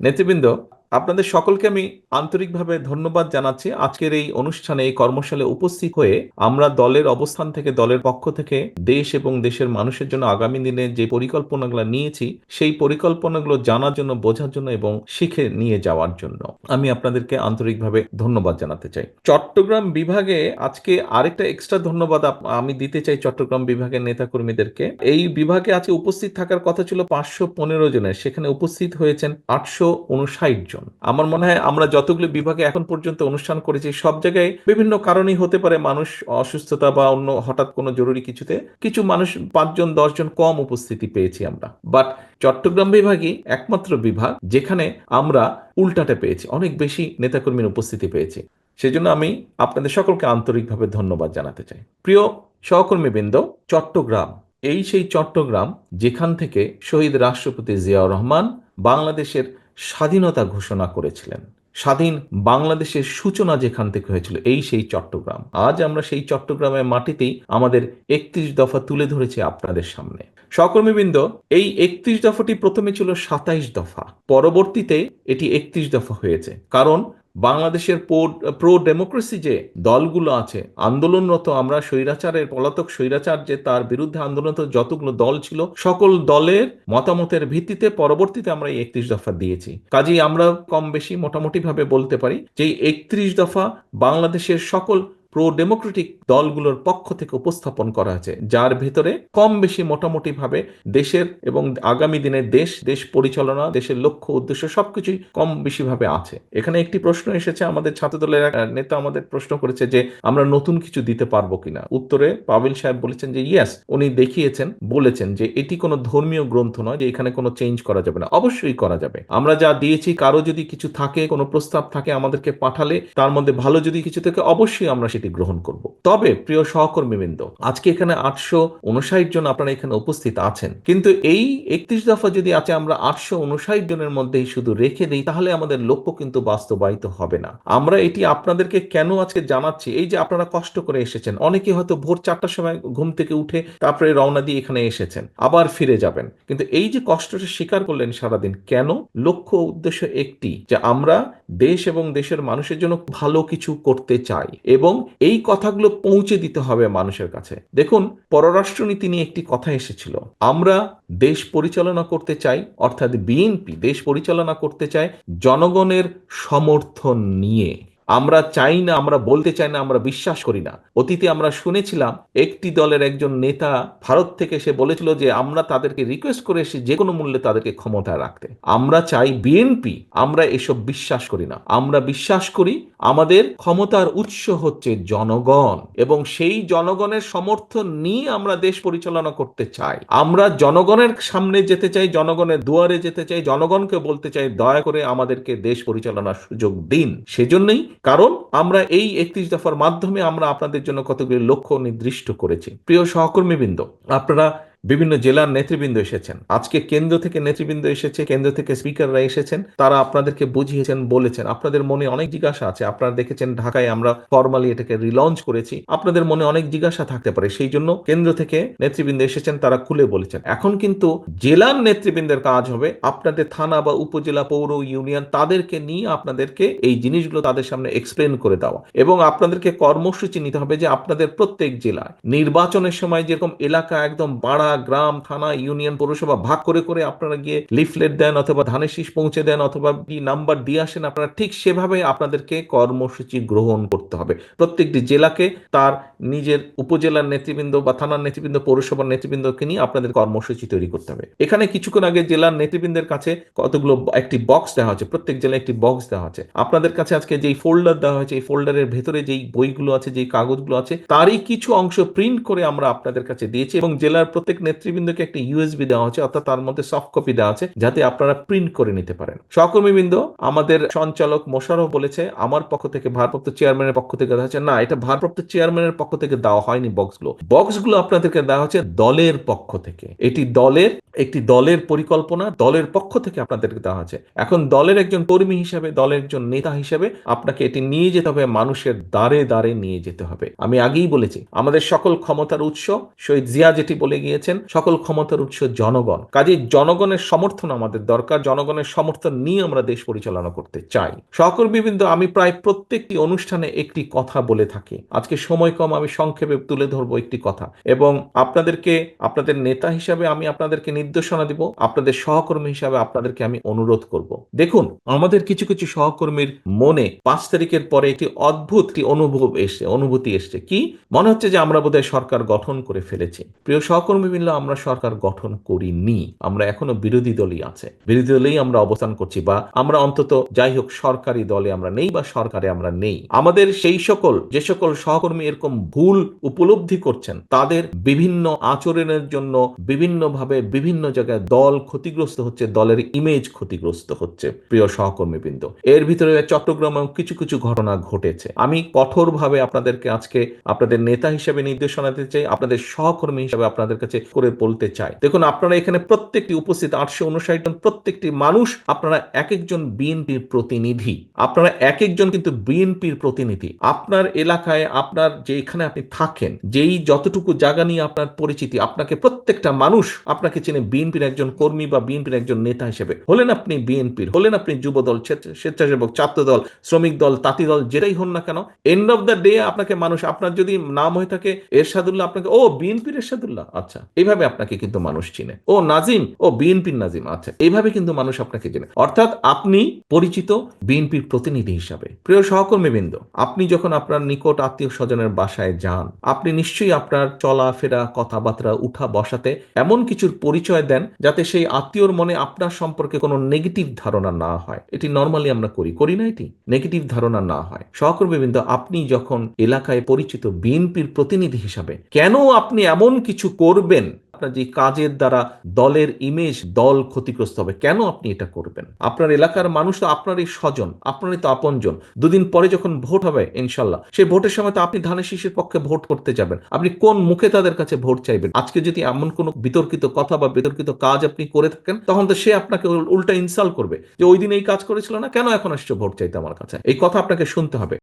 নেতৃবৃন্দ আপনাদের সকলকে আমি আন্তরিকভাবে ধন্যবাদ জানাচ্ছি। আজকের এই অনুষ্ঠানে, এই কর্মশালে উপস্থিত হয়ে আমরা দলের অবস্থান থেকে, দলের পক্ষ থেকে দেশ এবং দেশের মানুষের জন্য আগামী দিনে যে পরিকল্পনাগুলো নিয়েছি, সেই পরিকল্পনাগুলো জানার জন্য, বোঝার জন্য এবং শিখে নিয়ে যাওয়ার জন্য আমি আপনাদেরকে আন্তরিকভাবে ধন্যবাদ জানাতে চাই। চট্টগ্রাম বিভাগে আজকে আরেকটা এক্সট্রা ধন্যবাদ আমি দিতে চাই চট্টগ্রাম বিভাগের নেতাকর্মীদেরকে। এই বিভাগে আজকে উপস্থিত থাকার কথা ছিল পাঁচশো পনেরো জনের, সেখানে উপস্থিত হয়েছেন আটশো উনষাট জন। আমার মনে হয় আমরা যতগুলো বিভাগে এখন পর্যন্ত অনুষ্ঠান করেছি, সব জায়গায় বিভিন্ন কারণেই হতে পারে মানুষ অসুস্থতা বা অন্য হঠাৎ কোনো জরুরি কিছুতে কিছু মানুষ পাঁচজন, দশজন কম উপস্থিতি পেয়েছি আমরা। বাট চট্টগ্রাম বিভাগই একমাত্র বিভাগ যেখানে আমরা উল্টাটা পেয়েছি, অনেক বেশি নেতাকর্মীর উপস্থিতি পেয়েছি। সেজন্য আমি আপনাদের সকলকে আন্তরিকভাবে ধন্যবাদ জানাতে চাই। প্রিয় সহকর্মীবৃন্দ, চট্টগ্রাম। এই সেই চট্টগ্রাম যেখান থেকে শহীদ রাষ্ট্রপতি জিয়াউর রহমান বাংলাদেশের স্বাধীনতা ঘোষণা করেছিলেন। স্বাধীন বাংলাদেশের সূচনা যেখান থেকে হয়েছিল, এই সেই চট্টগ্রাম। আজ আমরা সেই চট্টগ্রামের মাটিতেই আমাদের একত্রিশ দফা তুলে ধরেছি আপনাদের সামনে। সকর্মীবৃন্দ এই একত্রিশ দফাটি প্রথমে ছিল সাতাইশ দফা, পরবর্তীতে এটি একত্রিশ দফা হয়েছে। কারণ বাংলাদেশের প্রো ডেমোক্রেসি যে দলগুলো আছে, আন্দোলনরত আমরা স্বৈরাচারের পলাতক স্বৈরাচার যে তার বিরুদ্ধে আন্দোলনরত যতগুলো দল ছিল, সকল দলের মতামতের ভিত্তিতে পরবর্তীতে আমরা এই একত্রিশ দফা দিয়েছি। কাজেই আমরা কম বেশি মোটামুটি ভাবে বলতে পারি যে একত্রিশ দফা বাংলাদেশের সকল প্রো ডেমোক্রেটিক দলগুলোর পক্ষ থেকে উপস্থাপন করা আছে যার ভেতরে কম বেশি মোটামুটি ভাবে দেশের এবং আগামী দিনে দেশ দেশ পরিচালনা, দেশের লক্ষ্য, উদ্দেশ্য সবকিছুই কম বেশি ভাবে আছে। এখানে একটি প্রশ্ন এসেছে, আমাদের ছাত্রদলের এক নেতা আমাদের প্রশ্ন করেছে যে, আমরা নতুন কিছু দিতে পারব কিনা? উত্তরে পাবিল সাহেব বলেছেন যে ইয়াস উনি দেখিয়েছেন, বলেছেন যে, এটি কোনো ধর্মীয় গ্রন্থ নয় যে, এখানে কোনো চেঞ্জ করা যাবে না। অবশ্যই করা যাবে। আমরা যা দিয়েছি, কারও যদি কিছু থাকে, কোনো প্রস্তাব থাকে আমাদেরকে পাঠালে, তার মধ্যে ভালো যদি কিছু থাকে, অবশ্যই আমরা সেটি গ্রহণ করব। তবে, প্রিয় সহকর্মীবৃন্দ, আজকে এখানে আটশো উনষাট জন আপনারা এখানে উপস্থিত আছেন। কিন্তু এই একত্রিশ দফা যদি আছে, আমরা আটশো উনষাট জনের মধ্যেই শুধু রেখে দিই, তাহলে আমাদের লক্ষ্য কিন্তু বাস্তবায়িত হবে না। আমরা এটি আপনাদেরকে কেন আজকে জানাচ্ছি, এই যে আপনারা কষ্ট করে এসেছেন। অনেকে হয়তো ভোর চারটার সময় ঘুম থেকে উঠে তারপরে রওনা দিয়ে এখানে এসেছেন, আবার ফিরে যাবেন। কিন্তু এই যে কষ্টটা স্বীকার করলেন সারাদিন, কেন? লক্ষ্য উদ্দেশ্য একটি, যে আমরা দেশ এবং দেশের মানুষের জন্য ভালো কিছু করতে চাই এবং এই কথাগুলো পৌঁছে দিতে হবে মানুষের কাছে। দেখুন, পররাষ্ট্রনীতি নিয়ে একটি কথা এসেছিল। আমরা দেশ পরিচালনা করতে চাই, অর্থাৎ বিএনপি দেশ পরিচালনা করতে চায় জনগণের সমর্থন নিয়ে। আমরা চাই না, আমরা বলতে চাই না, আমরা বিশ্বাস করি না। অতীতে আমরা শুনেছিলাম, একটি দলের একজন নেতা ভারত থেকে সে বলেছিল যে, আমরা তাদেরকে রিকোয়েস্ট করে এসে যে কোনো মূল্যে তাদেরকে ক্ষমতায় রাখতে। আমরা চাই বিএনপি আমরা এসব বিশ্বাস করি না। আমরা বিশ্বাস করি আমাদের ক্ষমতার উৎস হচ্ছে জনগণ এবং সেই জনগণের সমর্থন নিয়ে আমরা দেশ পরিচালনা করতে চাই। আমরা জনগণের সামনে যেতে চাই, জনগণের দুয়ারে যেতে চাই, জনগণকে বলতে চাই, দয়া করে আমাদেরকে দেশ পরিচালনার সুযোগ দিন। সেজন্যই কারণ আমরা এই একত্রিশ দফার মাধ্যমে আমরা আপনাদের জন্য কতগুলি লক্ষ্য নির্দিষ্ট করেছি। প্রিয় সহকর্মীবৃন্দ, আপনারা বিভিন্ন জেলার নেতৃবৃন্দ এসেছেন। আজকে কেন্দ্র থেকে নেতৃবৃন্দ এসেছে, কেন্দ্র থেকে স্পিকাররা এসেছেন, তারা আপনাদেরকে বুঝিয়েছেন, বলেছেন। আপনাদের মনে অনেক জিজ্ঞাসা আছে। আপনারা দেখেছেন ঢাকায় আমরা ফর্মালি এটাকে রিলঞ্চ করেছি। আপনাদের মনে অনেক জিজ্ঞাসা থাকতে পারে। সেই জন্য কেন্দ্র থেকে নেতৃবৃন্দ এসেছেন, তারা খুলে বলেছেন। এখন কিন্তু জেলার নেতৃবৃন্দের কাজ হবে আপনাদের থানা বা উপজেলা পৌর ইউনিয়ন তাদেরকে নিয়ে আপনাদেরকে এই জিনিসগুলো তাদের সামনে এক্সপ্লেন করে দেওয়া। এবং আপনাদেরকে কর্মসূচি নিতে হবে যে আপনাদের প্রত্যেক জেলায় নির্বাচনের সময় যেরকম এলাকা একদম বাড়া গ্রাম, থানা, ইউনিয়ন, পৌরসভা ভাগ করে করে আপনারা গিয়ে লিফলেট দেন অথবা ধানের শীষ পৌঁছে দেন অথবা কি নাম্বার দিয়ে আসেন, আপনারা ঠিক সেভাবে আপনাদেরকে কর্মসূচি গ্রহণ করতে হবে। প্রত্যেকটি জেলাকে তার নিজের উপজেলার নেতৃবৃন্দ বা থানার নেতৃবৃন্দ, পৌরসভার নেতৃবৃন্দকে নিয়ে আপনাদের কর্মসূচি তৈরি করতে হবে। এখানে কিছুক্ষণ আগে জেলার নেতৃবৃন্দের কাছে কতগুলো একটি বক্স দেওয়া হচ্ছে প্রত্যেক জেলায় একটি বক্স দেওয়া হচ্ছে আপনাদের কাছে আজকে যেই ফোল্ডার দেওয়া হয়েছে, এই ফোল্ডারের ভেতরে যেই বইগুলো আছে, যেই কাগজগুলো আছে, তারই কিছু অংশ প্রিন্ট করে আমরা আপনাদের কাছে দিয়েছি এবং জেলার প্রত্যেক নেতৃবৃন্দকে একটা ইউএসবি দেওয়া হচ্ছে, অর্থাৎ তার মধ্যে সফট কপি দেওয়া আছে, যাতে আপনারা প্রিন্ট করে নিতে পারেন। সহকর্মীবৃন্দ, আমাদের সঞ্চালক মোশারফ বলেছে, আমার পক্ষ থেকে ভারপ্রাপ্ত চেয়ারম্যানের পক্ষ থেকে দেওয়া হচ্ছে না, এটা ভারপ্রাপ্ত চেয়ারম্যানের পক্ষ থেকে দেওয়া হয়নি বক্সগুলো বক্সগুলো আপনাদেরকে দেওয়া হচ্ছে দলের পক্ষ থেকে। এটি দলের, একটি দলের পরিকল্পনা, দলের পক্ষ থেকে আপনাদেরকে দেওয়া হচ্ছে এখন দলের একজন কর্মী হিসেবে, দলের একজন নেতা হিসেবে আপনাকে এটি নিয়ে যেতে হবে, মানুষের দ্বারে দ্বারে নিয়ে যেতে হবে। আমি আগেই বলেছি, আমাদের সকল ক্ষমতার উৎস, শহীদ জিয়া যেটি বলে গিয়েছে বলেছেন সকল ক্ষমতার উৎস জনগণ। কাজে জনগণের সমর্থন আমাদের দরকার, জনগণের সমর্থন নিয়ে আমরা দেশ পরিচালনা করতে চাই। সহকর্মীবৃন্দ, আমি প্রায় প্রত্যেকটি অনুষ্ঠানে একটি কথা বলে থাকি। আজকে সময় কম, আমি সংক্ষেপে তুলে ধরবো একটি কথা। এবং আপনাদেরকে, আপনাদের নেতা হিসাবে আমি আপনাদেরকে নির্দেশনা দিব, আপনাদের সহকর্মী হিসাবে আপনাদেরকে আমি অনুরোধ করব। দেখুন, আমাদের কিছু কিছু সহকর্মীর মনে পাঁচ তারিখের পরে একটি অদ্ভুত অনুভব এসছে অনুভূতি এসছে। কি? মনে হচ্ছে যে আমরা বোধহয় সরকার গঠন করে ফেলেছি। প্রিয় সহকর্মী মিললে আমরা সরকার গঠন করিনি, আমরা এখনও বিরোধী দলই আছে। বিরোধী দলেই আমরা অবস্থান করছি বা আমরা অন্তত যাই হোক সরকারি দলে আমরা নেই বা সরকারে আমরা নেই। আমাদের সেই সকল, যে সকল সহকর্মী এরকম ভুল উপলব্ধি করছেন, তাদের বিভিন্ন আচরণের জন্য বিভিন্নভাবে বিভিন্ন জায়গায় দল ক্ষতিগ্রস্ত হচ্ছে, দলের ইমেজ ক্ষতিগ্রস্ত হচ্ছে, প্রিয় সহকর্মীবৃন্দ। এর ভিতরে চট্টগ্রামেও কিছু কিছু ঘটনা ঘটেছে। আমি কঠোরভাবে আপনাদেরকে আজকে আপনাদের নেতা হিসেবে নির্দেশনা দিতে চাই, আপনাদের সহকর্মী হিসেবে আপনাদের কাছে করে বলতে চাই দেখুন, আপনারা এখানে প্রত্যেকটি উপস্থিত আটশো উনষাট জন প্রত্যেকটি মানুষ, আপনারা এক একজন বিএনপির প্রতিনিধি। আপনারা এক একজন কিন্তু বিএনপির প্রতিনিধি। আপনার এলাকায়, আপনার যেখানে আপনি থাকেন, যেই যতটুকু জায়গা নিয়ে আপনার পরিচিতি, আপনাকে প্রত্যেকটা মানুষ আপনাকে চেনে বিএনপির একজন কর্মী বা বিএনপির একজন নেতা হিসেবে। হলেন আপনি বিএনপির, হলেন আপনি যুবদল, স্বেচ্ছা- স্বেচ্ছাসেবক ছাত্র দল শ্রমিক দল, তাঁতি দল, যেটাই হন না কেন এন্ড অফ দ্য ডে আপনাকে মানুষ, আপনার যদি নাম হয়ে থাকে, এরশাদুল্লাহ আপনাকে, ও বিএনপির এরশাদুল্লাহ আচ্ছা। এইভাবে আপনাকে কিন্তু মানুষ চিনে। ও নাজিম, ও বিএনপির নাজিম আচ্ছা এইভাবে কিন্তু মানুষ আপনাকে চেনে। অর্থাৎ আপনি পরিচিত বিএনপির প্রতিনিধি হিসাবে। প্রিয় সহকর্মীবৃন্দ, আপনি যখন আপনার নিকট আত্মীয় স্বজনের বাসায় যান, আপনি নিশ্চয়ই আপনার চলাফেরা, কথাবার্তা, উঠা বসাতে এমন কিছুর পরিচয় দেন যাতে সেই আত্মীয়র মনে আপনার সম্পর্কে কোনো নেগেটিভ ধারণা না হয়। এটি নর্মালি আমরা করি। করি না এটি? নেগেটিভ ধারণা না হয়। সহকর্মীবৃন্দ, আপনি যখন এলাকায় পরিচিত বিএনপির প্রতিনিধি হিসাবে, কেন আপনি এমন কিছু করবেন আপনার যে কাজের দ্বারা দলের ইমেজ দল ক্ষতিগ্রস্ত হবে, কেন আপনি এটা করবেন? আপনার এলাকার মানুষ তো আপনারই স্বজন, আপনারই তো আপনজন। দুদিন পরে যখন ভোট হবে, ইনশাল্লাহ, সেই ভোটের সময় তো আপনি ধানের শীষের পক্ষে ভোট করতে যাবেন। আপনি কোন মুখে তাদের কাছে ভোট চাইবেন? আজকে যদি এমন কোনো বিতর্কিত কথা বা বিতর্কিত কাজ আপনি করে থাকেন, তখন তো সে আপনাকে উল্টা ইনসাল্ট করবে যে, ওই দিন এই কাজ করেছিল না, কেন এখন আসছে ভোট চাইতে আমার কাছে? এই কথা আপনাকে শুনতে হবে।